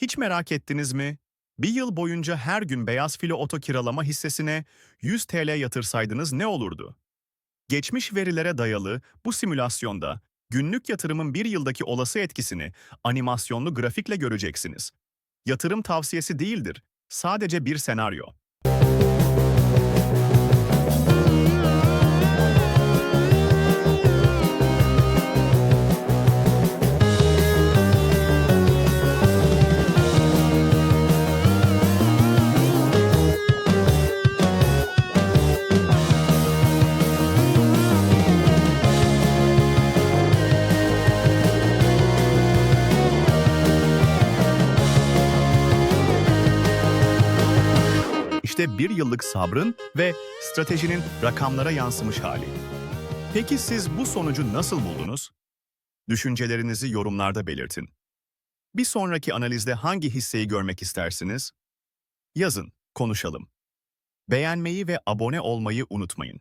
Hiç merak ettiniz mi? Bir yıl boyunca her gün beyaz filo oto kiralama hissesine 100 TL yatırsaydınız ne olurdu? Geçmiş verilere dayalı bu simülasyonda günlük yatırımın bir yıldaki olası etkisini animasyonlu grafikle göreceksiniz. Yatırım tavsiyesi değildir, sadece bir senaryo. İşte bir yıllık sabrın ve stratejinin rakamlara yansımış hali. Peki siz bu sonucu nasıl buldunuz? Düşüncelerinizi yorumlarda belirtin. Bir sonraki analizde hangi hisseyi görmek istersiniz? Yazın, konuşalım. Beğenmeyi ve abone olmayı unutmayın.